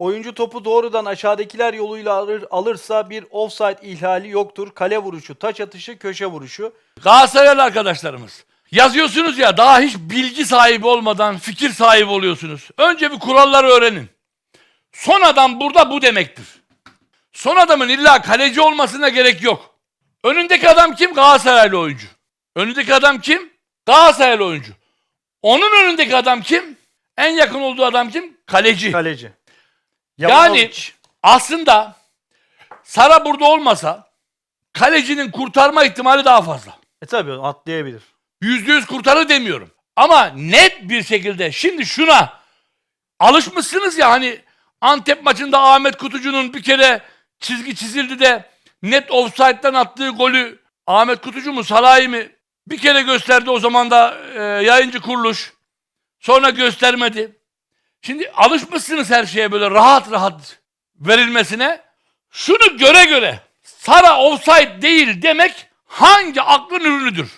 Oyuncu topu doğrudan aşağıdakiler yoluyla alır, alırsa bir offside ihlali yoktur. Kale vuruşu, taç atışı, köşe vuruşu. Galatasaraylı arkadaşlarımız. Yazıyorsunuz ya daha hiç bilgi sahibi olmadan fikir sahibi oluyorsunuz. Önce bir kuralları öğrenin. Son adam burada bu demektir. Son adamın illa kaleci olmasına gerek yok. Önündeki adam kim? Galatasaraylı oyuncu. Önündeki adam kim? Galatasaraylı oyuncu. Onun önündeki adam kim? En yakın olduğu adam kim? Kaleci. Kaleci. Yani Yavanovic. aslında Sara burada olmasa kalecinin kurtarma ihtimali daha fazla. E tabii atlayabilir. Yüzde yüz kurtarır demiyorum. Ama net bir şekilde şimdi şuna alışmışsınız ya hani Antep maçında Ahmet Kutucu'nun bir kere çizgi çizildi de net offside'den attığı golü Ahmet Kutucu mu Salahi mi bir kere gösterdi o zaman da e, yayıncı kuruluş. Sonra göstermedi. Şimdi alışmışsınız her şeye böyle rahat rahat verilmesine. Şunu göre göre Sara offside değil demek hangi aklın ürünüdür?